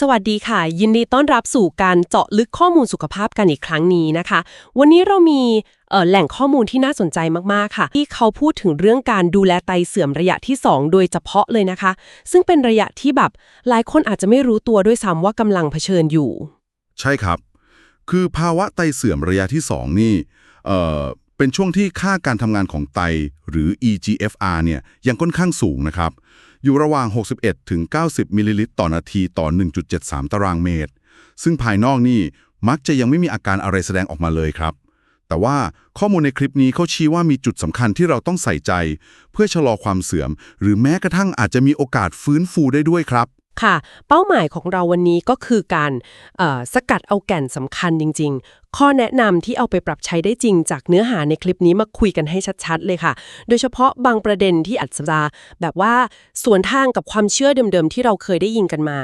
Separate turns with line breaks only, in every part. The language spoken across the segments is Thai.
สวัสดีค่ะ ยินดีต้อนรับสู่การเจาะลึกข้อมูลสุขภาพกันอีกครั้งนี้นะคะ วันนี้เรามีแหล่งข้อมูลที่น่าสนใจมากๆค่ะ ที่เขาพูดถึงเรื่องการดูแลไตเสื่อมระยะที่ 2 โดยเฉพาะเลยนะคะ ซึ่งเป็นระยะที่แบบหลายคนอาจจะไม่รู้ตัวด้วยซ้ำว่ากำลังเผชิญอยู่
ใช่ครับ คือภาวะไตเสื่อมระยะที่ 2 นี่เอ่อเป็นช่วงที่ค่าการทำงานของไตหรือ eGFR เนี่ยยังค่อนข้างสูงนะครับ อยู่ระหว่าง 61 ถึง 90 มิลลิลิตรต่อนาทีต่อ 1.73 ตารางเมตร ซึ่งภายนอกนี่มักจะยังไม่มีอาการอะไรแสดงออกมาเลยครับ แต่ว่าข้อมูลในคลิปนี้เขาชี้ว่ามีจุดสำคัญที่เราต้องใส่ใจ เพื่อชะลอความเสื่อม หรือแม้กระทั่งอาจจะมีโอกาสฟื้นฟูได้ด้วยครับ
ค่ะ เป้าหมายของเราวันนี้ก็คือการสกัดเอาแก่นสำคัญจริง ๆ ข้อแนะนำที่เอาไปปรับใช้ได้จริง จากเนื้อหาในคลิปนี้มาคุยกันให้ชัดๆ เลยค่ะ โดยเฉพาะบางประเด็นที่อาจจะแบบว่าสวนทางกับความเชื่อเดิมๆ ที่เราเคยได้ยินกันมา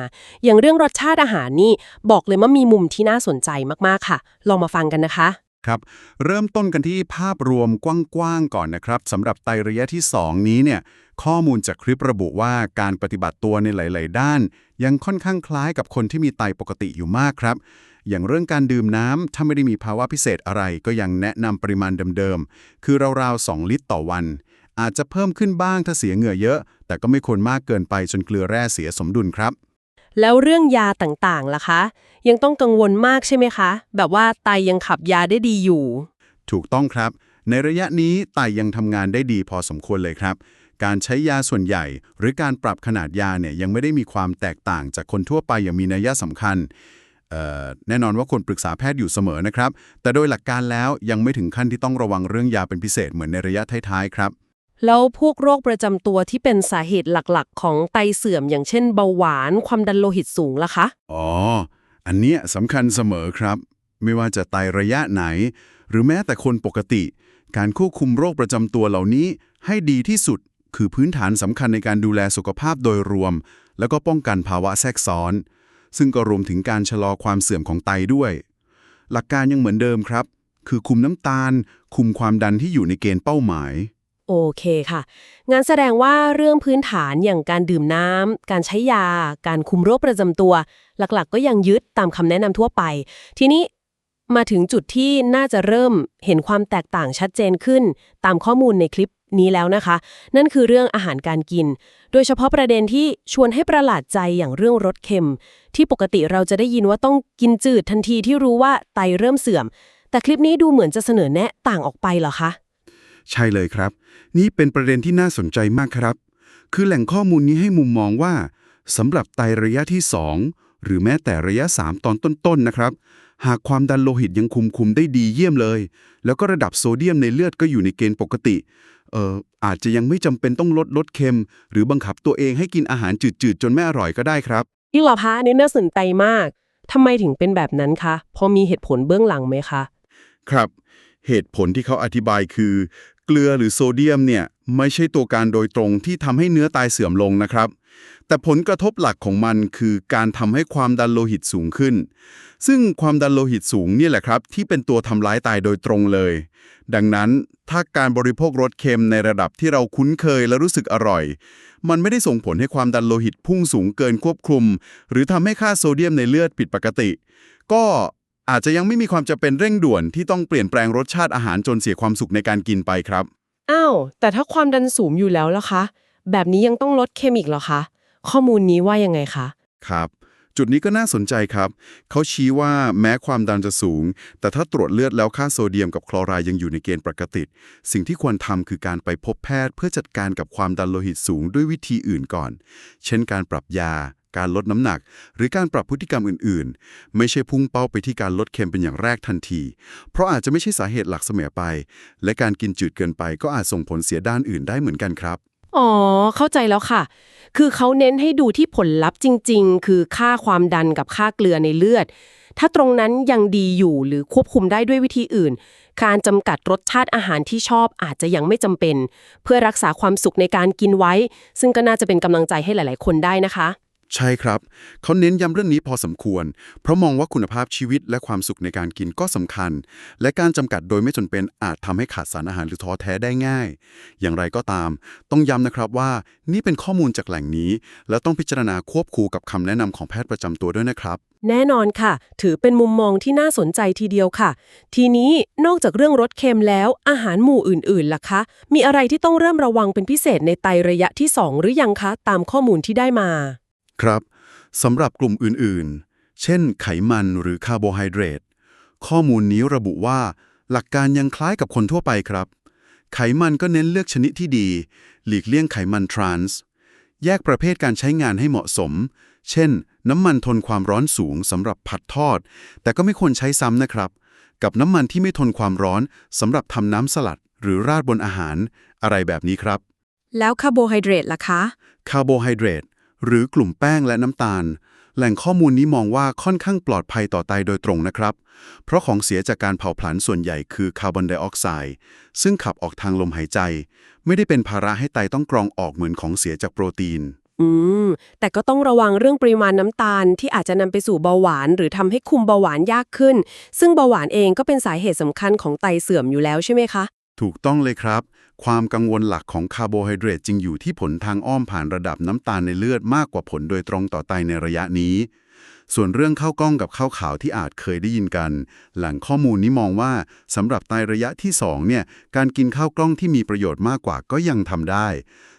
อย่างเรื่องรสชาติอาหารนี่บอกเลยว่ามีมุมที่น่าสนใจมากๆค่ะ ลองมาฟังกันนะคะ
ครับเริ่มต้นกันที่ภาพรวมกว้างๆก่อนนะครับสำหรับไตระยะที่ 2 นี้เนี่ย ข้อมูลจากคลิประบุว่าการปฏิบัติตัวในหลาย ๆ ด้าน ยังค่อนข้างคล้ายกับคนที่มีไตปกติอยู่มากครับ อย่างเรื่องการดื่มน้ำถ้าไม่ได้มีภาวะพิเศษอะไรก็ยังแนะนำปริมาณเดิม ๆ คือราว ๆ 2 ลิตรต่อวัน อาจจะเพิ่มขึ้นบ้างถ้าเสียเหงื่อเยอะ แต่ก็ไม่ควรมากเกินไปจนเกลือแร่เสียสมดุลครับ
แล้วเรื่องยาต่างๆ ล่ะคะ ยังต้องกังวลมากใช่ไหมคะ แบบว่าไตยังขับยาได้ดีอยู่
ถูกต้องครับ ในระยะนี้ไตยังทำงานได้ดีพอสมควรเลยครับ การใช้ยาส่วนใหญ่ หรือการปรับขนาดยาเนี่ยยังไม่ได้มีความแตกต่างจากคนทั่วไปอย่างมีนัยสำคัญเอ่อแน่นอนว่าควรปรึกษาแพทย์อยู่เสมอนะครับ แต่โดยหลักการแล้วยังไม่ถึงขั้นที่ต้องระวังเรื่องยาเป็นพิเศษเหมือนในระยะท้ายๆครับ
แล้วพวกโรคประจำตัวที่เป็นสาเหตุหลักๆ ของไตเสื่อม อย่างเช่นเบาหวาน ความดันโลหิตสูงล่ะคะ
อ๋อ อันเนี้ยสำคัญเสมอครับ ไม่ว่าจะไตระยะไหน หรือแม้แต่คนปกติ การควบคุมโรคประจำตัวเหล่านี้ให้ดีที่สุด คือพื้นฐานสำคัญในการดูแลสุขภาพโดยรวม แล้วก็ป้องกันภาวะแทรกซ้อน ซึ่งก็รวมถึงการชะลอความเสื่อมของไตด้วย หลักการยังเหมือนเดิมครับ คือคุมน้ำตาล คุมความดันที่อยู่ในเกณฑ์เป้าหมาย
โอเคค่ะ งั้นแสดงว่าเรื่องพื้นฐานอย่างการดื่มน้ำ การใช้ยา การคุมโรคประจำตัว หลักๆ ก็ยังยึดตามคำแนะนำทั่วไป ทีนี้มาถึงจุดที่น่าจะเริ่มเห็นความแตกต่างชัดเจนขึ้น ตามข้อมูลในคลิป นี้แล้วนะคะ นั่นคือเรื่องอาหารการกิน โดยเฉพาะประเด็นที่ชวนให้ประหลาดใจอย่างเรื่องรสเค็ม ที่ปกติเราจะได้ยินว่าต้องกินจืดทันทีที่รู้ว่าไตเริ่มเสื่อม แต่คลิปนี้ดูเหมือนจะเสนอแนะต่างออกไปเหรอคะ
ใช่เลยครับ นี่เป็นประเด็นที่น่าสนใจมากครับ คือแหล่งข้อมูลนี้ให้มุมมองว่าสำหรับไตระยะที่ 2 หรือแม้แต่ระยะ 3 ตอนต้นๆนะครับ หากความดันโลหิตยังคุมคุมได้ดีเยี่ยมเลย แล้วก็ระดับโซเดียมในเลือดก็อยู่ในเกณฑ์ปกติ เอ่ออาจจะยังไม่จำเป็นต้องลดลดเค็ม หรือบังคับตัวเองให้กินอาหารจืดๆ จนไม่อร่อยก็ได้ครับ
ยิ่งเหรอคะอันนี่น่าสนใจมากทำไมถึงเป็นแบบนั้นคะพอมีเหตุผลเบื้องหลังไหมคะ
ครับ เหตุผลที่เขาอธิบายคือ เกลือหรือโซเดียมเนี่ยไม่ใช่ตัวการโดยตรงที่ทำให้เนื้อตายเสื่อมลงนะครับ แต่ผลกระทบหลักของมันคือการทำให้ความดันโลหิตสูงขึ้น ซึ่งความดันโลหิตสูงนี่แหละครับ ที่เป็นตัวทำร้ายไตโดยตรงเลย ดังนั้นถ้าการบริโภครสเค็มในระดับที่เราคุ้นเคยและรู้สึกอร่อย มันไม่ได้ส่งผลให้ความดันโลหิตพุ่งสูงเกินควบคุม หรือทำให้ค่าโซเดียมในเลือดผิดปกติ ก็อาจจะยังไม่มีความจำเป็นเร่งด่วนที่ต้องเปลี่ยนแปลงรสชาติอาหารจนเสียความสุขในการกินไปครับ
อ้าว แต่ถ้าความดันสูงอยู่แล้วล่ะคะ แบบนี้ยังต้องลดเคมิกเหรอคะ ข้อมูลนี้ว่ายังไงคะ
ครับ จุดนี้ก็น่าสนใจครับ เขาชี้ว่าแม้ความดันจะสูง แต่ถ้าตรวจเลือดแล้วค่าโซเดียมกับคลอไรด์ยังอยู่ในเกณฑ์ปกติ สิ่งที่ควรทำคือการไปพบแพทย์เพื่อจัดการกับความดันโลหิตสูงด้วยวิธีอื่นก่อน เช่นการปรับยาการลดน้ำหนัก หรือการปรับพฤติกรรมอื่นๆ ไม่ใช่พุ่งเป้าไปที่การลดเค็มเป็นอย่างแรกทันที เพราะอาจจะไม่ใช่สาเหตุหลักเสมอไป และการกินจืดเกินไปก็อาจส่งผลเสียด้านอื่นได้เหมือนกันครับ
อ๋อ เข้าใจแล้วค่ะ คือเขาเน้นให้ดูที่ผลลัพธ์จริง ๆ คือค่าความดันกับค่าเกลือในเลือด ถ้าตรงนั้นยังดีอยู่หรือควบคุมได้ด้วยวิธีอื่น การจำกัดรสชาติอาหารที่ชอบอาจจะยังไม่จำเป็น เพื่อรักษาความสุขในการกินไว้ ซึ่งก็น่าจะเป็นกำลังใจให้หลาย ๆ คนได้นะคะ
ใช่ครับ เขาเน้นย้ำเรื่องนี้พอสมควร เพราะมองว่าคุณภาพชีวิตและความสุขในการกินก็สำคัญ และการจำกัดโดยไม่จำเป็นอาจทำให้ขาดสารอาหารหรือท้อแท้ได้ง่าย อย่างไรก็ตาม ต้องย้ำนะครับว่านี่เป็นข้อมูลจากแหล่งนี้ และต้องพิจารณาควบคู่กับคำแนะนำของแพทย์ประจำตัวด้วยนะครับ
แน่นอนค่ะ ถือเป็นมุมมองที่น่าสนใจทีเดียวค่ะ ทีนี้นอกจากเรื่องรสเค็มแล้ว อาหารหมู่อื่นๆล่ะคะ มีอะไรที่ต้องเริ่มระวังเป็นพิเศษในไตระยะที่ 2 หรือยังคะ ตามข้อมูลที่ได้มา
ครับสำหรับกลุ่มอื่นๆ เช่นไขมันหรือคาร์โบไฮเดรต ข้อมูลนี้ระบุว่าหลักการยังคล้ายกับคนทั่วไปครับ ไขมันก็เน้นเลือกชนิดที่ดี หลีกเลี่ยงไขมันทรานส์ แยกประเภทการใช้งานให้เหมาะสม เช่น น้ำมันทนความร้อนสูงสำหรับผัดทอด แต่ก็ไม่ควรใช้ซ้ำนะครับ กับน้ำมันที่ไม่ทนความร้อนสำหรับทำน้ำสลัด หรือราดบนอาหาร อะไรแบบนี้ครับ
แล้วคาร์โบไฮเดรตล่ะคะ
คาร์โบไฮเดรต หรือกลุ่มแป้งและน้ำตาล แหล่งข้อมูลนี้มองว่าค่อนข้างปลอดภัยต่อไตโดยตรงนะครับ เพราะของเสียจากการเผาผลาญส่วนใหญ่คือคาร์บอนไดออกไซด์ซึ่งขับออกทางลมหายใจ ไม่ได้เป็นภาระให้ไตต้องกรองออกเหมือนของเสียจากโปรตีน
อืม แต่ก็ต้องระวังเรื่องปริมาณน้ำตาลที่อาจจะนำไปสู่เบาหวาน หรือทำให้คุมเบาหวานยากขึ้น ซึ่งเบาหวานเองก็เป็นสาเหตุสำคัญของไตเสื่อมอยู่แล้วใช่ไหมคะ
ถูกต้องเลยครับ ความกังวลหลักของคาร์โบไฮเดรตจึงอยู่ที่ผลทางอ้อมผ่านระดับน้ำตาลในเลือดมากกว่าผลโดยตรงต่อไตในระยะนี้ ส่วนเรื่องข้าวกล้องกับข้าวขาวที่อาจเคยได้ยินกัน หล่งข้อมูลนี้มองว่าสำหรับไตระยะที่2เนี่ยการกินข้าวกล้องที่มีประโยชน์มากกว่าก็ยังทำได้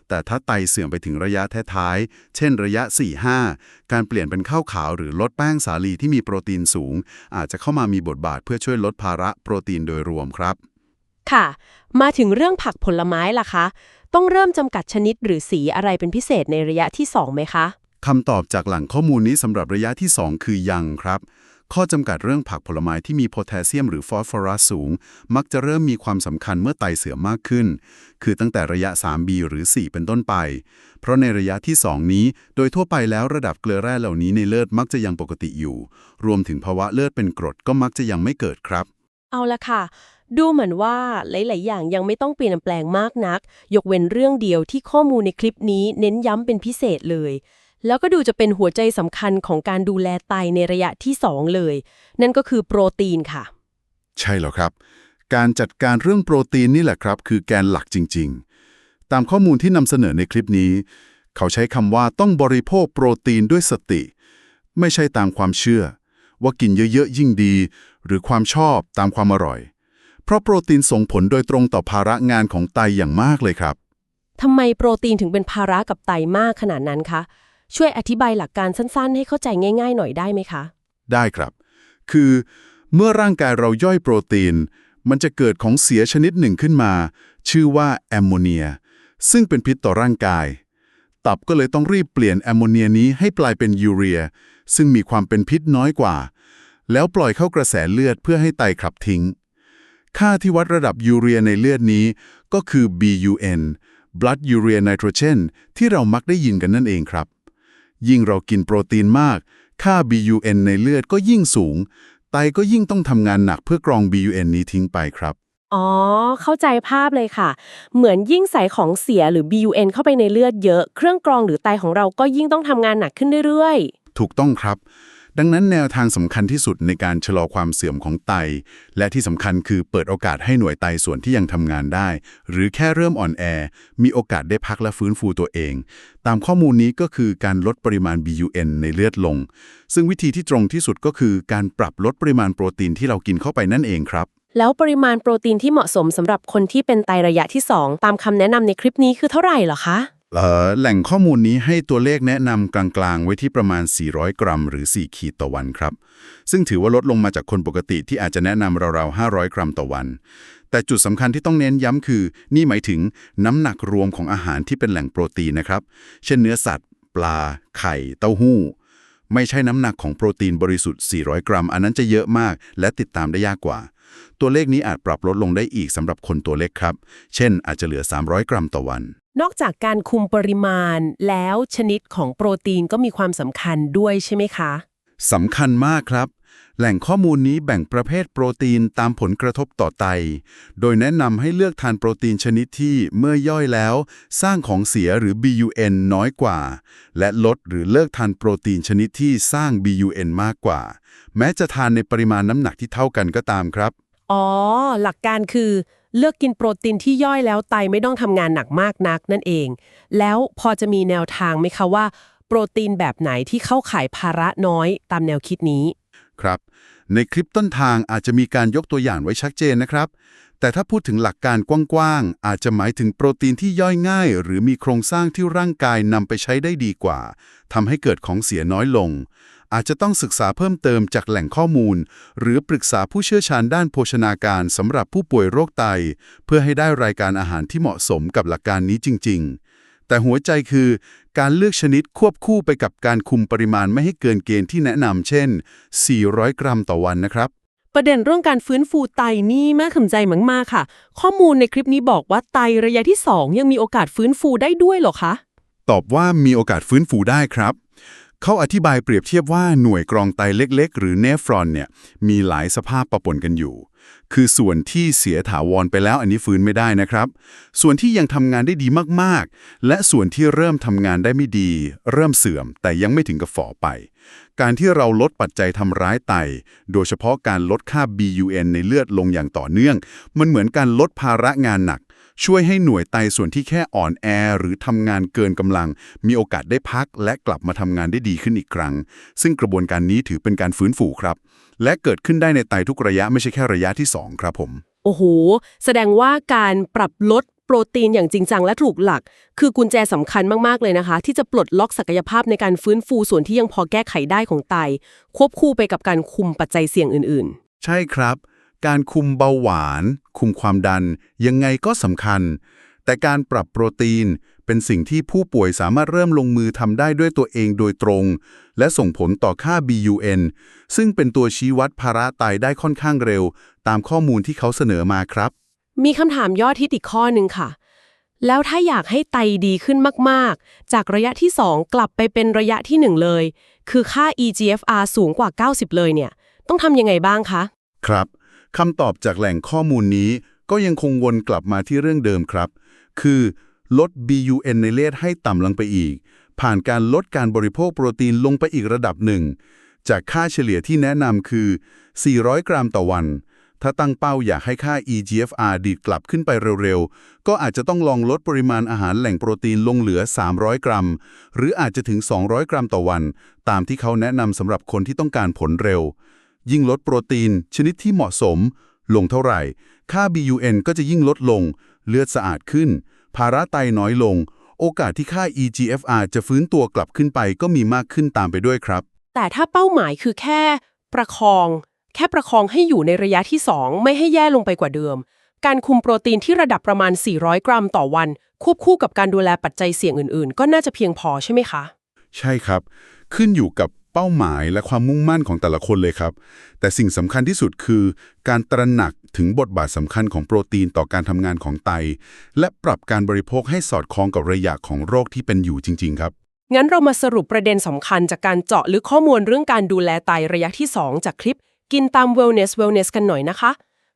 แต่ถ้าไตเสื่อมไปถึงระยะท้ายๆเช่นระยะ 4-5 การเปลี่ยนเป็นข้าวขาวหรือลดแป้งสาลีที่มีโปรตีนสูง อาจจะเข้ามามีบทบาทเพื่อช่วยลดภาระโปรตีนโดยรวมครับ
ค่ะ มาถึงเรื่องผักผลไม้ล่ะคะ ต้องเริ่มจำกัดชนิดหรือสีอะไรเป็นพิเศษในระยะที่ 2 ไหมคะ
คำตอบจากแหล่งข้อมูลนี้สำหรับระยะที่ 2 คือยังครับ ข้อจำกัดเรื่องผักผลไม้ที่มีโพแทสเซียมหรือฟอสฟอรัสสูง มักจะเริ่มมีความสำคัญเมื่อไตเสื่อมมากขึ้น คือตั้งแต่ระยะ 3B หรือ 4 เป็นต้นไป เพราะในระยะที่ 2 นี้ โดยทั่วไปแล้วระดับเกลือแร่เหล่านี้ในเลือดมักจะยังปกติอยู่ รวมถึงภาวะเลือดเป็นกรดก็มักจะยังไม่เกิดครับ
เอาละค่ะ ดูเหมือนว่าหลาย ๆ อย่างยังไม่ต้องเปลี่ยนแปลงมากนัก ยกเว้นเรื่องเดียวที่ข้อมูลในคลิปนี้เน้นย้ำเป็นพิเศษเลย แล้วก็ดูจะเป็นหัวใจสำคัญของการดูแลไตในระยะที่ 2 เลย นั่นก็คือโปรตีนค่ะ
ใช่แล้วครับ การจัดการเรื่องโปรตีนนี่แหละครับ คือแกนหลักจริง ๆ ตามข้อมูลที่นำเสนอในคลิปนี้ เขาใช้คำว่าต้องบริโภคโปรตีนด้วยสติ ไม่ใช่ตามความเชื่อ ว่ากินเยอะ ๆ ยิ่งดี หรือความชอบตามความอร่อย เพราะโปรตีนส่งผลโดยตรงต่อภาระงานของไตอย่างมากเลยครับ
ทำไมโปรตีนถึงเป็นภาระกับไตมากขนาดนั้นคะ ช่วยอธิบายหลักการสั้นๆ ให้เข้าใจง่าย ๆ หน่อยได้ไหมคะ
ได้ครับ คือ เมื่อร่างกายเราย่อยโปรตีน มันจะเกิดของเสียชนิดหนึ่งขึ้นมา ชื่อว่าแอมโมเนีย ซึ่งเป็นพิษต่อร่างกาย ตับก็เลยต้องรีบเปลี่ยนแอมโมเนียนี้ให้กลายเป็นยูเรีย ซึ่งมีความเป็นพิษน้อยกว่า แล้วปล่อยเข้ากระแสเลือดเพื่อให้ไตขับทิ้ง ค่าที่วัดระดับยูเรียในเลือดนี้ก็คือ BUN Blood Urea Nitrogen ที่เรามักได้ยินกันนั่นเองครับ ยิ่งเรากินโปรตีนมาก ค่า BUN ในเลือดก็ยิ่งสูง ไตก็ยิ่งต้องทำงานหนักเพื่อกรอง BUN นี้ทิ้งไปครับ
อ๋อ เข้าใจภาพเลยค่ะ เหมือนยิ่งใส่ของเสียหรือ BUN เข้าไปในเลือดเยอะ เครื่องกรองหรือไตของเราก็ยิ่งต้องทำงานหนักขึ้นเรื่อยๆ
ถูกต้องครับ ดังนั้นแนวทางสำคัญที่สุดในการชะลอความเสื่อมของไต และที่สำคัญคือเปิดโอกาสให้หน่วยไตส่วนที่ยังทำงานได้ หรือแค่เริ่มอ่อนแอ มีโอกาสได้พักและฟื้นฟูตัวเอง ตามข้อมูลนี้ก็คือการลดปริมาณ BUN ในเลือดลง ซึ่งวิธีที่ตรงที่สุดก็คือการปรับลดปริมาณโปรตีนที่เรากินเข้าไปนั่นเองครับ
แล้วปริมาณโปรตีนที่เหมาะสมสำหรับคนที่เป็นไตระยะที่ 2 ตามคำแนะนำในคลิปนี้คือเท่าไหร่เหรอคะ
แหล่งข้อมูลนี้ให้ตัวเลขแนะนำกลางๆ ไว้ที่ประมาณ 400 กรัม หรือ 4 ขีดต่อวันครับ ซึ่งถือว่าลดลงมาจากคนปกติที่อาจจะแนะนำราวๆ 500 กรัมต่อวัน แต่จุดสำคัญที่ต้องเน้นย้ำคือ นี่หมายถึงน้ำหนักรวมของอาหารที่เป็นแหล่งโปรตีนนะครับ เช่นเนื้อสัตว์ ปลา ไข่ เต้าหู้ ไม่ใช่น้ำหนักของโปรตีนบริสุทธิ์ 400 กรัม อันนั้นจะเยอะมาก และติดตามได้ยากกว่า ตัวเลขนี้อาจปรับลดลงได้อีกสำหรับคนตัวเล็กครับ เช่น อาจจะเหลือ 300 กรัมต่อวัน
นอกจากการคุมปริมาณแล้วชนิดของโปรตีนก็มีความสำคัญด้วยใช่ไหมคะ
สำคัญมากครับ แหล่งข้อมูลนี้แบ่งประเภทโปรตีนตามผลกระทบต่อไต โดยแนะนำให้เลือกทานโปรตีนชนิดที่เมื่อย่อยแล้ว สร้างของเสียหรือ BUN น้อยกว่า และลดหรือเลิกทานโปรตีนชนิดที่สร้าง BUN มากกว่า แม้จะทานในปริมาณน้ำหนักที่เท่ากันก็ตามครับ
อ๋อ หลักการคือ เลือกกินโปรตีนที่ย่อยแล้วไตไม่ต้องทำงานหนักมากนักนั่นเอง แล้วพอจะมีแนวทางไหมคะว่า โปรตีนแบบไหนที่เข้าข่ายภาระน้อยตามแนวคิดนี้
ครับ ในคลิปต้นทางอาจจะมีการยกตัวอย่างไว้ชัดเจนนะครับ แต่ถ้าพูดถึงหลักการกว้างๆอาจจะหมายถึงโปรตีนที่ย่อยง่าย หรือมีโครงสร้างที่ร่างกายนำไปใช้ได้ดีกว่าทำให้เกิดของเสียน้อยลง อาจจะต้องศึกษาเพิ่มเติมจากแหล่งข้อมูล หรือปรึกษาผู้เชี่ยวชาญด้านโภชนาการสำหรับผู้ป่วยโรคไต เพื่อให้ได้รายการอาหารที่เหมาะสมกับหลักการนี้จริง ๆ แต่หัวใจคือการเลือกชนิดควบคู่ไปกับการคุมปริมาณไม่ให้เกินเกณฑ์ที่แนะนำเช่น 400 กรัมต่อวันนะครับ
ประเด็นเรื่องการฟื้นฟูไตนี่แม่ขำใจมากๆค่ะ ข้อมูลในคลิปนี้บอกว่าไตระยะที่ 2 ยังมีโอกาสฟื้นฟูได้ด้วยเหรอคะ
ตอบว่ามีโอกาสฟื้นฟูได้ครับ เขาอธิบายเปรียบเทียบว่าหน่วยกรองไตเล็กๆ หรือเนฟรอนเนี่ยมีหลายสภาพปะปนกันอยู่ คือส่วนที่เสียถาวรไปแล้วอันนี้ฟื้นไม่ได้นะครับ ส่วนที่ยังทำงานได้ดีมากๆ และส่วนที่เริ่มทำงานได้ไม่ดี เริ่มเสื่อม แต่ยังไม่ถึงกับฝ่อไป การที่เราลดปัจจัยทำร้ายไต โดยเฉพาะการลดค่า BUN ในเลือดลงอย่างต่อเนื่อง มันเหมือนการลดภาระงานหนัก ช่วยให้หน่วยไตส่วนที่แค่อ่อนแอหรือทำงานเกินกำลัง มีโอกาสได้พักและกลับมาทำงานได้ดีขึ้นอีกครั้ง ซึ่งกระบวนการนี้ถือเป็นการฟื้นฟูครับ และเกิดขึ้นได้ในไตทุกระยะไม่ใช่แค่ระยะที่ 2 ครับผม
โอ้โห แสดงว่าการปรับลดโปรตีนอย่างจริงจังและถูกหลัก คือกุญแจสำคัญมาก ๆ เลยนะคะ ที่จะปลดล็อกศักยภาพในการฟื้นฟูส่วนที่ยังพอแก้ไขได้ของไต ควบคู่ไปกับการคุมปัจจัยเสี่ยงอื่น
ใช่ครับ การคุมเบาหวาน คุมความดัน ยังไงก็สำคัญ แต่การปรับโปรตีนเป็นสิ่งที่ผู้ป่วยสามารถเริ่มลงมือทำได้ด้วยตัวเองโดยตรง และส่งผลต่อค่า BUN ซึ่งเป็นตัวชี้วัดภาระไตได้ค่อนข้างเร็ว ตามข้อมูลที่เขาเสนอมาครับ
ๆมีคำถามยอดฮิตอีกข้อหนึ่งค่ะ แล้วถ้าอยากให้ไตดีขึ้นมากๆ จากระยะที่ 2 กลับไปเป็นระยะที่ 1 เลย คือค่า eGFR สูงกว่า 90 เลยเนี่ย ต้องทำยังไงบ้างคะ
ครับ คำตอบจากแหล่งข้อมูลนี้ก็ยังคงวนกลับมาที่เรื่องเดิมครับ คือลด BUN ในเลือดให้ต่ำลงไปอีก ผ่านการลดการบริโภคโปรตีนลงไปอีกระดับหนึ่ง จากค่าเฉลี่ยที่แนะนำคือ 400 กรัมต่อวัน ถ้าตั้งเป้าอยากให้ค่า eGFR ดีดกลับขึ้นไปเร็วๆ ก็อาจจะต้องลองลดปริมาณอาหารแหล่งโปรตีนลงเหลือ 300 กรัม หรืออาจจะถึง 200 กรัมต่อวัน ตามที่เขาแนะนำสำหรับคนที่ต้องการผลเร็ว ยิ่งลดโปรตีน ชนิดที่เหมาะสม ลงเท่าไหร่ ค่า BUN ก็จะยิ่งลดลง เลือดสะอาดขึ้น ภาระไตน้อยลง โอกาสที่ค่า eGFR จะฟื้นตัวกลับขึ้นไปก็มีมากขึ้นตามไปด้วยครับ
แต่ถ้าเป้าหมายคือแค่ ประคอง แค่ประคองให้อยู่ในระยะที่ 2 ไม่ให้แย่ลงไปกว่าเดิม การคุมโปรตีนที่ระดับประมาณ 400 กรัมต่อวัน ควบคู่กับการดูแลปัจจัยเสี่ยงอื่น ๆ ก็น่าจะเพียงพอใช่ไหมคะ
ใช่ครับ ขึ้นอยู่กับ เป้าหมายและความมุ่งมั่นของแต่ละคนเลยครับ แต่สิ่งสำคัญที่สุดคือ การตระหนักถึงบทบาทสำคัญของโปรตีนต่อการทำงานของไต และปรับการบริโภคให้สอดคล้องกับระยะของโรคที่เป็นอยู่จริง ๆ ครับ
งั้นเรามาสรุปประเด็นสำคัญจากการเจาะลึกข้อมูลเรื่องการดูแลไตระยะที่ 2 จากคลิป กินตาม wellness wellness กันหน่อยนะคะ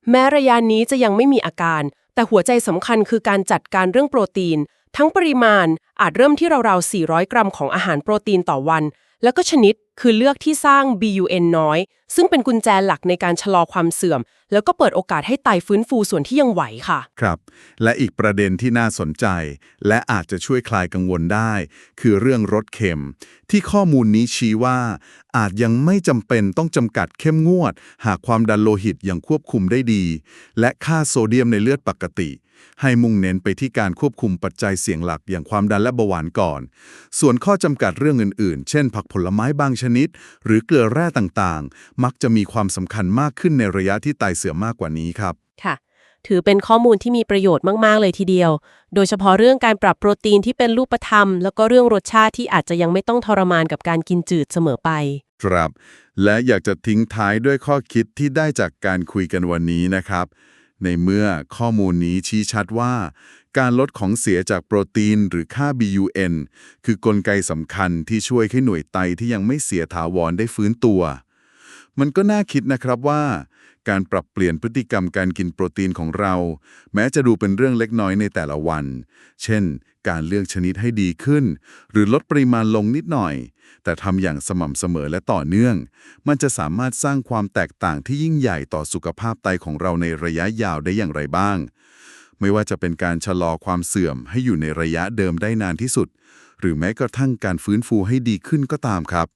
แม้ระยะนี้จะยังไม่มีอาการ แต่หัวใจสำคัญคือการจัดการเรื่องโปรตีน ทั้งปริมาณอาจเริ่มที่ราวๆ400 กรัมของอาหารโปรตีนต่อวัน แล้วก็ชนิด คือเลือกที่สร้าง BUN น้อย ซึ่งเป็นกุญแจหลักในการชะลอความเสื่อม แล้วก็เปิดโอกาสให้ไตฟื้นฟูส่วนที่ยังไหวค่ะ
ครับ และอีกประเด็นที่น่าสนใจ และอาจจะช่วยคลายกังวลได้ คือเรื่องรสเค็ม ที่ข้อมูลนี้ชี้ว่า อาจยังไม่จำเป็นต้องจำกัดเข้มงวด หากความดันโลหิตยังควบคุมได้ดี และค่าโซเดียมในเลือดปกติ ให้มุ่งเน้นไปที่การควบคุมปัจจัยเสี่ยงหลักอย่างความดันและเบาหวานก่อน ส่วนข้อจำกัดเรื่องอื่นๆ เช่น ผักผลไม้บางชนิด หรือเกลือแร่ต่างๆ มักจะมีความสำคัญมากขึ้นในระยะที่ไตเสื่อมมากกว่านี้ครับ
ค่ะ ถือเป็นข้อมูลที่มีประโยชน์มากๆเลยทีเดียว โดยเฉพาะเรื่องการปรับโปรตีนที่เป็นรูปธรรม แล้วก็เรื่องรสชาติที่อาจจะยังไม่ต้องทรมานกับการกินจืดเสมอไป
ครับ และอยากจะทิ้งท้ายด้วยข้อคิดที่ได้จากการคุยกันวันนี้นะครับ ในเมื่อข้อมูลนี้ชี้ชัดว่า การลดของเสียจากโปรตีนหรือค่า BUN คือกลไกสำคัญที่ช่วยให้หน่วยไตที่ยังไม่เสียถาวรได้ฟื้นตัว
มันก็น่าคิดนะครับว่า การปรับเปลี่ยนพฤติกรรมการกินโปรตีนของเรา แม้จะดูเป็นเรื่องเล็กน้อยในแต่ละวัน เช่น การเลือกชนิดให้ดีขึ้น หรือลดปริมาณลงนิดหน่อย แต่ทำอย่างสม่ำเสมอและต่อเนื่อง มันจะสามารถสร้างความแตกต่างที่ยิ่งใหญ่ต่อสุขภาพไตของเราในระยะยาวได้อย่างไรบ้าง ไม่ว่าจะเป็นการชะลอความเสื่อมให้อยู่ในระยะเดิมได้นานที่สุด หรือแม้กระทั่งการฟื้นฟูให้ดีขึ้นก็ตามครับ